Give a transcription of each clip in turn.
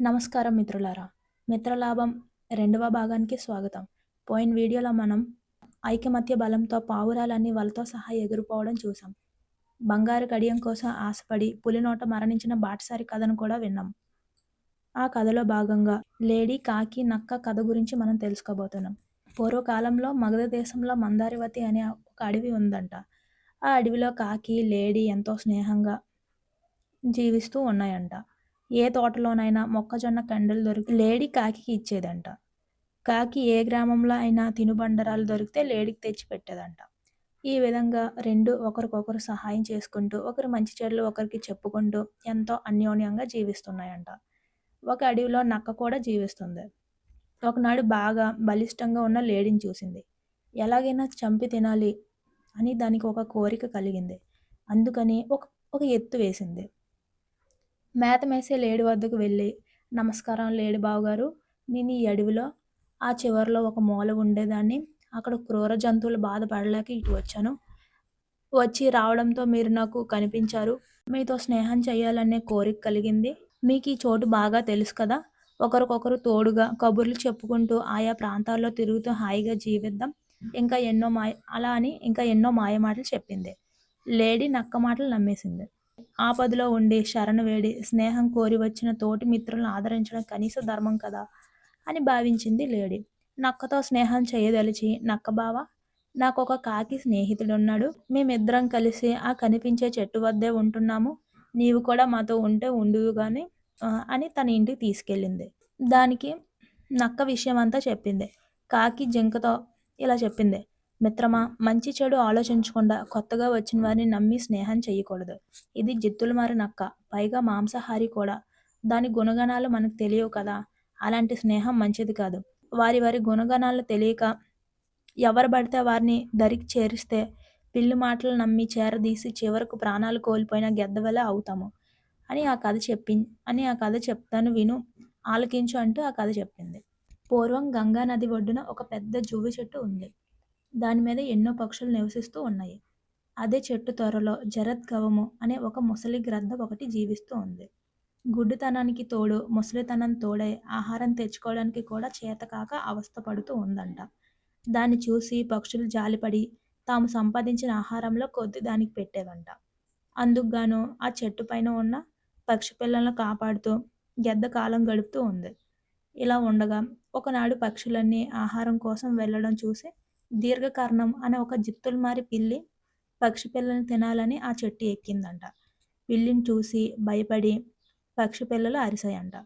నమస్కారం మిత్రులారా. మిత్రలాభం రెండవ భాగానికి స్వాగతం. పోయిన వీడియోలో మనం ఐకమత్య బలంతో పావురాలన్నీ వలతో సహా ఎగిరిపోవడం చూసాం బంగారు కడియం కోసం ఆశపడి పులినోట మరణించిన బాటసారి కథను కూడా విన్నాం. ఆ కథలో భాగంగా లేడీ కాకి నక్క కథ గురించి మనం తెలుసుకోబోతున్నాం. పూర్వకాలంలో మగధ దేశంలో మందారివతి అనే ఒక అడవి ఉందంట. ఆ అడవిలో కాకి లేడీ ఎంతో స్నేహంగా జీవిస్తూ ఉన్నాయంట. ఏ తోటలోనైనా మొక్కజొన్న కండలు దొరికి లేడీ కాకి ఇచ్చేదంట. కాకి ఏ గ్రామంలో అయినా తినుబండరాలు దొరికితే లేడీకి తెచ్చి పెట్టేదంట. ఈ విధంగా రెండు ఒకరికొకరు సహాయం చేసుకుంటూ ఒకరు మంచి చెడులు ఒకరికి చెప్పుకుంటూ ఎంతో అన్యోన్యంగా జీవిస్తున్నాయంట. ఒక అడవిలో నక్క కూడా జీవిస్తుంది. ఒకనాడు బాగా బలిష్టంగా ఉన్న లేడీని చూసింది. ఎలాగైనా చంపి తినాలి అని దానికి ఒక కోరిక కలిగింది. అందుకని ఒక ఒక ఎత్తు వేసింది. మేత మేసే లేడి వద్దకు వెళ్ళి నమస్కారం లేడి బావగారు నేను ఈ అడవిలో ఆ చివరిలో ఒక మూల ఉండేదాన్ని. అక్కడ క్రూర జంతువులు బాధపడలేక ఇటు వచ్చాను. వచ్చి రావడంతో మీరు నాకు కనిపించారు. మీతో స్నేహం చేయాలనే కోరిక కలిగింది. మీకు ఈ చోటు బాగా తెలుసు కదా. ఒకరికొకరు తోడుగా కబుర్లు చెప్పుకుంటూ ఆయా ప్రాంతాల్లో తిరుగుతూ హాయిగా జీవిద్దాం. ఇంకా ఎన్నో మాయ అలా అని ఇంకా ఎన్నో మాయ మాటలు చెప్పింది. లేడీ నక్క మాటలు నమ్మేసింది. ఆపదలో ఉండి శరణు వేడి స్నేహం కోరి వచ్చిన తోటి మిత్రులను ఆదరించడం కనీస ధర్మం కదా? అని భావించింది లేడీ. నక్కతో స్నేహం చేయదలిచి నక్క బావ నాకు ఒక కాకి స్నేహితుడున్నాడు. మేమిద్దరం కలిసి ఆ కనిపించే చెట్టు వద్దే ఉంటున్నాము. నీవు కూడా మాతో ఉంటే ఉండువు కానీ అని తన ఇంటికి తీసుకెళ్ళింది. దానికి నక్క విషయం అంతా చెప్పింది. కాకి జింకతో ఇలా చెప్పింది. మిత్రమా మంచి చెడు ఆలోచించకుండా కొత్తగా వచ్చిన వారిని నమ్మి స్నేహం చేయకూడదు. ఇది జిత్తులు మారి నక్క పైగా మాంసాహారి కూడా. దాని గుణగణాలు మనకు తెలియవు కదా. అలాంటి స్నేహం మంచిది కాదు. వారి వారి గుణగణాలు తెలియక ఎవరు పడితే వారిని దరికి చేరిస్తే పిల్లి మాటలు నమ్మి చేరదీసి చివరకు ప్రాణాలు కోల్పోయిన గెద్దవలే అవుతాము. అని ఆ కథ చెప్పి అని ఆ కథ చెప్తాను విను ఆలకించు అంటూ ఆ కథ చెప్పింది. పూర్వం గంగా నది ఒడ్డున ఒక పెద్ద జువ్వి చెట్టు ఉంది. దాని మీద ఎన్నో పక్షులు నివసిస్తూ ఉన్నాయి. అదే చెట్టు త్వరలో జరద్గవము అనే ఒక ముసలి గ్రద్ద ఒకటి జీవిస్తూ ఉంది. గుడ్డుతనానికి తోడు ముసలితనం తోడై ఆహారం తెచ్చుకోవడానికి కూడా చేతకాక అవస్థపడుతూ ఉందంట. దాన్ని చూసి పక్షులు జాలిపడి తాము సంపాదించిన ఆహారంలో కొద్ది దానికి పెట్టేవంట. అందుకుగాను ఆ చెట్టు పైన ఉన్న పక్షి పిల్లలను కాపాడుతూ గెద్ద కాలం గడుపుతూ ఉంది. ఇలా ఉండగా ఒకనాడు పక్షులన్నీ ఆహారం కోసం వెళ్ళడం చూసి దీర్ఘకర్ణం అనే ఒక జిత్తులు మారి పిల్లి పక్షి పిల్లల్ని తినాలని ఆ చెట్టు ఎక్కిందంట. పిల్లిని చూసి భయపడి పక్షి పిల్లలు అరిసాయంట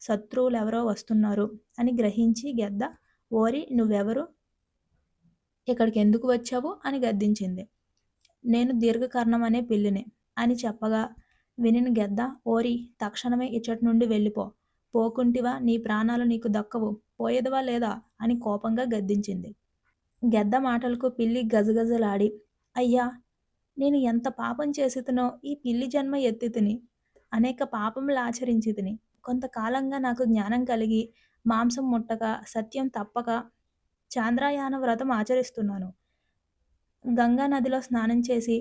శత్రువులు ఎవరో వస్తున్నారు అని గ్రహించి గెద్ద ఓరి నువ్వెవరు? ఇక్కడికి ఎందుకు వచ్చావు? అని గద్దించింది. నేను దీర్ఘకర్ణం అనే పిల్లిని అని చెప్పగా వినిన గెద్ద ఓరి తక్షణమే ఇచ్చటి నుండి వెళ్ళిపో. పోకుంటివా నీ ప్రాణాలు నీకు దక్కవు. పోయేదవా లేదా? అని కోపంగా గద్దించింది. గెద్ద మాటలకు పిల్లి గజగజలాడి అయ్యా నేను ఎంత పాపం చేసితునో ఈ పిల్లి జన్మ ఎత్తి తిని అనేక పాపములు ఆచరించి తిని కొంతకాలంగా నాకు జ్ఞానం కలిగి మాంసం ముట్టక సత్యం తప్పక చాంద్రాయాన వ్రతం ఆచరిస్తున్నాను. గంగా నదిలో స్నానం చేసి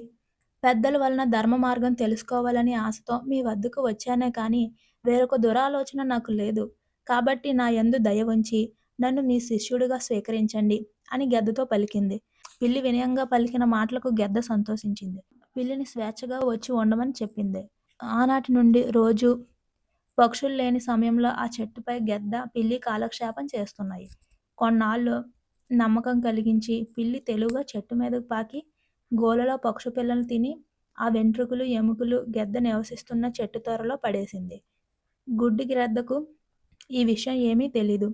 పెద్దల వలన ధర్మ మార్గం తెలుసుకోవాలని ఆశతో మీ వద్దకు వచ్చానే కానీ వేరొక దురాలోచన నాకు లేదు. కాబట్టి నా యందు దయ ఉంచి నన్ను మీ శిష్యుడిగా స్వీకరించండి. అని గెద్దతో పలికింది. పిల్లి వినయంగా పలికిన మాటలకు గెద్ద సంతోషించింది. పిల్లిని స్వేచ్ఛగా వచ్చి ఉండమని చెప్పింది. ఆనాటి నుండి రోజు పక్షులు లేని సమయంలో ఆ చెట్టుపై గెద్ద పిల్లి కాలక్షేపం చేస్తున్నాయి. కొన్నాళ్ళు నమ్మకం కలిగించి పిల్లి తెలుగుగా చెట్టు మీదకు పాకి గోలలో పక్షు పిల్లలు తిని ఆ వెంట్రుకలు ఎముకలు గెద్ద నివసిస్తున్న చెట్టు త్వరలో పడేసింది. గుడ్డి గ్రద్దకు ఈ విషయం ఏమీ తెలీదు.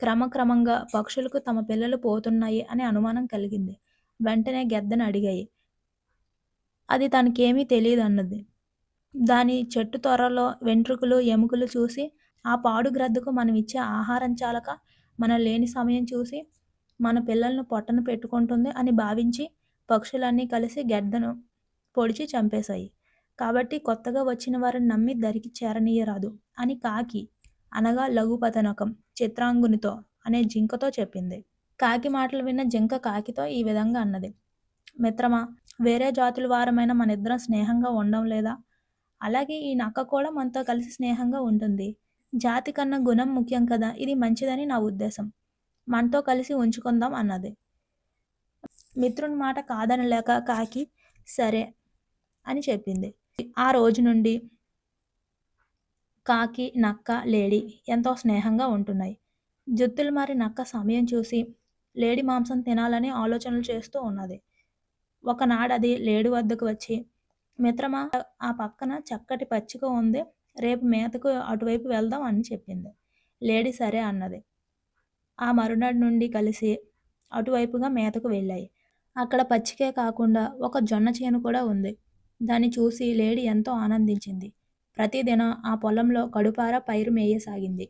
క్రమక్రమంగా పక్షులకు తమ పిల్లలు పోతున్నాయి అనే అనుమానం కలిగింది. వెంటనే గెద్దని అడిగాయి. అది తనకేమీ తెలియదు అన్నది దాని చెట్టు త్వరలో వెంట్రుకలు ఎముకలు చూసి ఆ పాడు గ్రద్దకు మనం ఇచ్చే ఆహారం చాలక మన లేని సమయం చూసి మన పిల్లలను పొట్టను పెట్టుకుంటుంది అని భావించి పక్షులన్నీ కలిసి గెద్దను పొడిచి చంపేశాయి. కాబట్టి కొత్తగా వచ్చిన వారిని నమ్మి దరికి చేరనీయరాదు అని కాకి అనగా లఘుపతనకం చిత్రాంగునితో అనే జింకతో చెప్పింది. కాకి మాటలు విన్న జింక కాకితో ఈ విధంగా అన్నది. మిత్రమా వేరే జాతుల వారమైన మన ఇద్దరం స్నేహంగా ఉండడం లేదా? అలాగే ఈ నక్క కూడా మనతో కలిసి స్నేహంగా ఉంటుంది. జాతి కన్నా గుణం ముఖ్యం కదా ఇది మంచిదని నా ఉద్దేశం. మనతో కలిసి ఉంచుకుందాం అన్నది. మిత్రుని మాట కాదనలేక కాకి సరే అని చెప్పింది. ఆ రోజు నుండి కాకి నక్క లేడి ఎంతో స్నేహంగా ఉంటున్నాయి. జుత్తులు మారి నక్క సమయం చూసి లేడి మాంసం తినాలని ఆలోచనలు చేస్తూ ఉన్నది. ఒకనాడు అది లేడి వద్దకు వచ్చి మిత్రమా ఆ పక్కన చక్కటి పచ్చిక ఉంది రేపు మేతకు అటువైపు వెళ్దాం అని చెప్పింది. లేడీ సరే అన్నది. ఆ మరునాడు నుండి కలిసి అటువైపుగా మేతకు వెళ్ళాయి. అక్కడ పచ్చికే కాకుండా ఒక జొన్న చేను కూడా ఉంది. దాన్ని చూసి లేడీ ఎంతో ఆనందించింది. ప్రతిదినం ఆ పొలంలో కడుపార పైరు మేయసాగింది.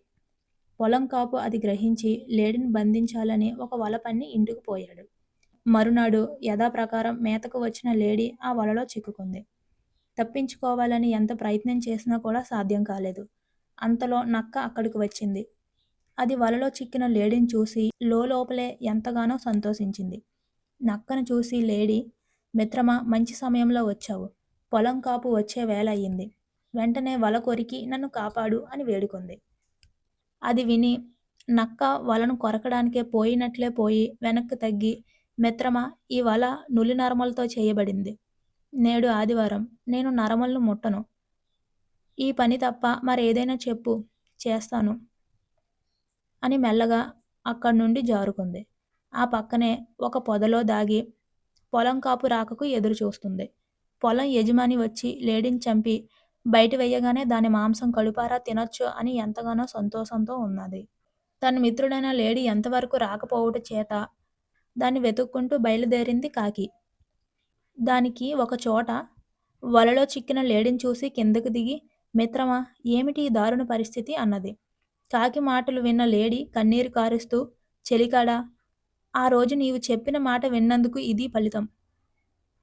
పొలం కాపు అది గ్రహించి లేడిని బంధించాలని ఒక వల పన్ని ఇంటికి పోయాడు. మరునాడు యథాప్రకారం మేతకు వచ్చిన లేడీ ఆ వలలో చిక్కుకుంది. తప్పించుకోవాలని ఎంత ప్రయత్నం చేసినా కూడా సాధ్యం కాలేదు. అంతలో నక్క అక్కడికి వచ్చింది. అది వలలో చిక్కిన లేడీని చూసి లోపలే ఎంతగానో సంతోషించింది. నక్కను చూసి లేడీ మిత్రమా మంచి సమయంలో వచ్చావు. పొలం కాపు వచ్చే వేళ అయ్యింది. వెంటనే వల కొరికి నన్ను కాపాడు అని వేడుకుంది. అది విని నక్క వలను కొరకడానికే పోయినట్లే పోయి వెనక్కి తగ్గి మిత్రమా ఈ వల నులి నరమలతో చేయబడింది. నేడు ఆదివారం నేను నరమలను ముట్టను. ఈ పని తప్ప మరేదైనా చెప్పు చేస్తాను అని మెల్లగా అక్కడి నుండి జారుకుంది. ఆ పక్కనే ఒక పొదలో దాగి పొలం కాపు రాకకు ఎదురు చూస్తుంది పొలం యజమాని వచ్చి లేడీని చంపి బయట వేయగానే దాని మాంసం కడుపారా తినొచ్చు అని ఎంతగానో సంతోషంతో ఉన్నది. తన మిత్రుడైన లేడీ ఎంతవరకు రాకపోవుట చేత దాన్ని వెతుక్కుంటూ బయలుదేరింది కాకి. దానికి ఒక చోట వలలో చిక్కిన లేడీని చూసి కిందకు దిగి మిత్రమా ఏమిటి ఈ దారుణ పరిస్థితి? అన్నది. కాకి మాటలు విన్న లేడీ కన్నీరు కారుస్తూ చెలికాడా ఆ రోజు నీవు చెప్పిన మాట విన్నందుకు ఇది ఫలితం.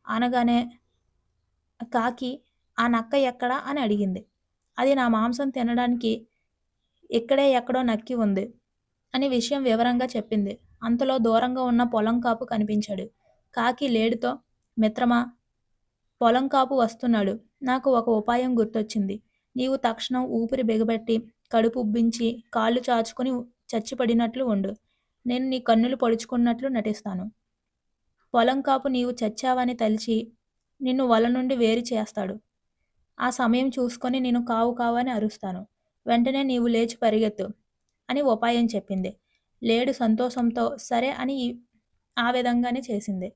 అనగానే కాకి ఆ నక్క ఎక్కడా అని అడిగింది. అది నా మాంసం తినడానికి ఇక్కడే ఎక్కడో నక్కి ఉంది అని విషయం వివరంగా చెప్పింది. అంతలో దూరంగా ఉన్న పొలం కాపు కనిపించాడు. కాకి లేడితో మిత్రమా పొలం కాపు వస్తున్నాడు. నాకు ఒక ఉపాయం గుర్తొచ్చింది. నీవు తక్షణం ఊపిరి బిగబెట్టి కడుపు ఉబ్బించి కాళ్ళు చాచుకుని చచ్చిపడినట్లు ఉండు. నేను నీ కన్నులు పొడుచుకున్నట్లు నటిస్తాను. పొలం కాపు నీవు చచ్చావని తలిచి నిన్ను వల నుండి వేరు చేస్తాడు. ఆ సమయం చూసుకొని నేను కావు కావు అని అరుస్తాను. వెంటనే నీవు లేచి పరిగెత్తు అని ఉపాయం చెప్పింది. లేడు సంతోషంతో సరే అని ఆ విధంగానే చేసింది.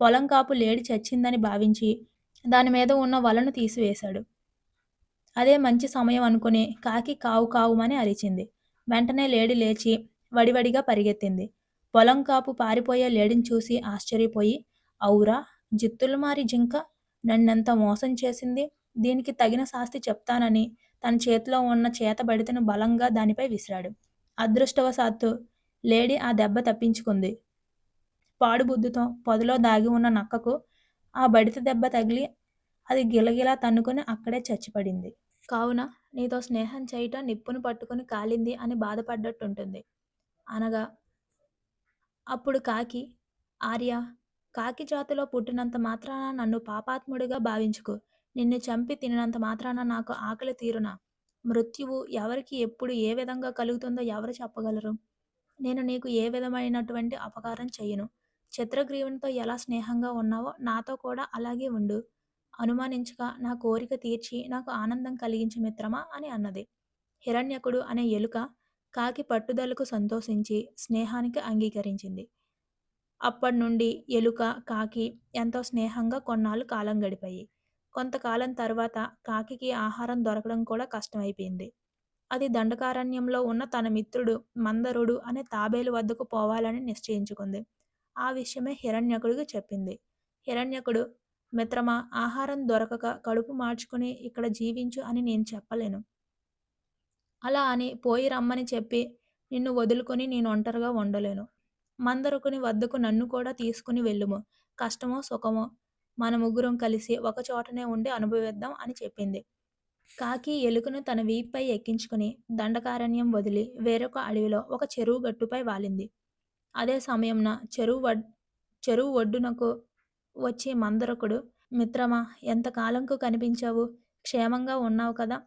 పొలం కాపు లేడి చచ్చిందని భావించి దాని మీద ఉన్న వలను తీసివేశాడు. అదే మంచి సమయం అనుకుని కాకి కావు కావుమని అరిచింది. వెంటనే లేడి లేచి వడివడిగా పరిగెత్తింది. పొలం కాపు పారిపోయే లేడిని చూసి ఆశ్చర్యపోయి ఔరా జిత్తులు మారి జింక నన్నెంత మోసం చేసింది? దీనికి తగిన శాస్తి చెప్తానని తన చేతిలో ఉన్న చేతబడితను బలంగా దానిపై విసిరాడు. అదృష్టవశాత్తు లేడీ ఆ దెబ్బ తప్పించుకుంది. పాడుబుద్ధితో పొదలో దాగి ఉన్న నక్కకు ఆ బడిత దెబ్బ తగిలి అది గిలగిలా తన్నుకుని అక్కడే చచ్చిపడింది. కావున నీతో స్నేహం చేయటం నిప్పును పట్టుకుని కాలింది అని బాధపడ్డట్టుంటుంది. అనగా అప్పుడు కాకి ఆర్య కాకి జాతిలో పుట్టినంత మాత్రాన నన్ను పాపాత్ముడిగా భావించుకో. నిన్ను చంపి తినినంత మాత్రాన నాకు ఆకలి తీరునా? మృత్యువు ఎవరికి ఎప్పుడు ఏ విధంగా కలుగుతుందో ఎవరు చెప్పగలరు? నేను నీకు ఏ విధమైనటువంటి అపకారం చేయను చిత్రగ్రీవునితో ఎలా స్నేహంగా ఉన్నావో నాతో కూడా అలాగే ఉండు. అనుమానించక నా కోరిక తీర్చి నాకు ఆనందం కలిగించు మిత్రమా? అని అన్నది. హిరణ్యకుడు అనే ఎలుక కాకి పట్టుదలకు సంతోషించి స్నేహానికి అంగీకరించింది. అప్పటి నుండి ఎలుక కాకి ఎంతో స్నేహంగా కొన్నాళ్ళు కాలం గడిపాయి. కొంతకాలం తర్వాత కాకికి ఆహారం దొరకడం కూడా కష్టమైపోయింది. అది దండకారణ్యంలో ఉన్న తన మిత్రుడు మందరుడు అనే తాబేలు వద్దకు పోవాలని నిశ్చయించుకుంది. ఆ విషయమే హిరణ్యకుడికి చెప్పింది. హిరణ్యకుడు మిత్రమా ఆహారం దొరకక కడుపు మార్చుకుని ఇక్కడ జీవించు అని నేను చెప్పలేను. అలా అని పోయి రమ్మని చెప్పి నిన్ను వదులుకొని నేను ఒంటరిగా ఉండలేను. మందరుకుని వద్దకు నన్ను కూడా తీసుకుని వెళ్ళుము. కష్టమో సుఖమో మన ముగ్గురం కలిసి ఒక చోటనే ఉండి అనుభవిద్దాం అని చెప్పింది. కాకి ఎలుకను తన వీపుపై ఎక్కించుకుని దండకారణ్యం వదిలి వేరొక అడవిలో ఒక చెరువు గట్టుపై వాలింది. అదే సమయంన చెరువు వడ్ చెరువు ఒడ్డునకు వచ్చి మందరకుడు మిత్రమా ఎంతకాలంకు కనిపించావు? క్షేమంగా ఉన్నావు కదా?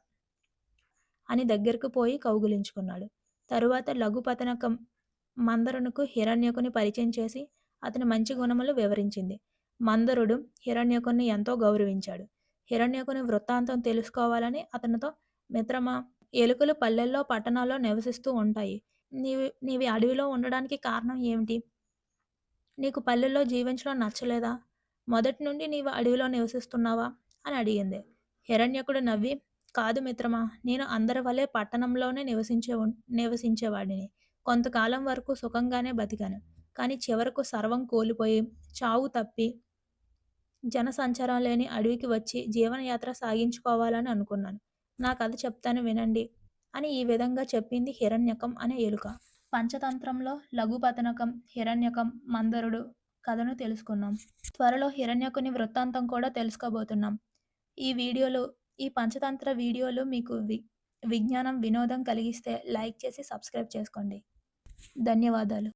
అని దగ్గరకు పోయి కౌగులించుకున్నాడు. తరువాత లఘుపతనకం మందరునకు హిరణ్యకుని పరిచయం చేసి అతని మంచి గుణములు వివరించింది. మందరుడు హిరణ్యకుని ఎంతో గౌరవించాడు. హిరణ్యకుని వృత్తాంతం తెలుసుకోవాలని అతనితో మిత్రమా ఎలుకలు పల్లెల్లో పట్టణాల్లో నివసిస్తూ ఉంటాయి. నీవి నీవి అడవిలో ఉండడానికి కారణం ఏమిటి? నీకు పల్లెల్లో జీవించడం నచ్చలేదా? మొదటి నుండి నీవు అడవిలో నివసిస్తున్నావా? అని అడిగింది. హిరణ్యకుడు నవ్వి కాదు మిత్రమా నేను అందరి వలె పట్టణంలోనే నివసించే నివసించేవాడిని. కొంతకాలం వరకు సుఖంగానే బతికాను. కానీ చివరకు సర్వం కోల్పోయి చావు తప్పి జనసంచారం లేని అడవికి వచ్చి జీవనయాత్ర సాగించుకోవాలని అనుకున్నాను. నా కథ చెప్తాను వినండి అని ఈ విధంగా చెప్పింది హిరణ్యకం అనే ఎలుక. పంచతంత్రంలో లఘుపతనకం, హిరణ్యకం, మందరుడు కథను తెలుసుకున్నాం. త్వరలో హిరణ్యకుని వృత్తాంతం కూడా తెలుసుకోబోతున్నాం. ఈ వీడియోలు ఈ పంచతంత్ర వీడియోలు మీకు వి విజ్ఞానం, వినోదం కలిగిస్తే లైక్ చేసి సబ్స్క్రైబ్ చేసుకోండి. ధన్యవాదాలు.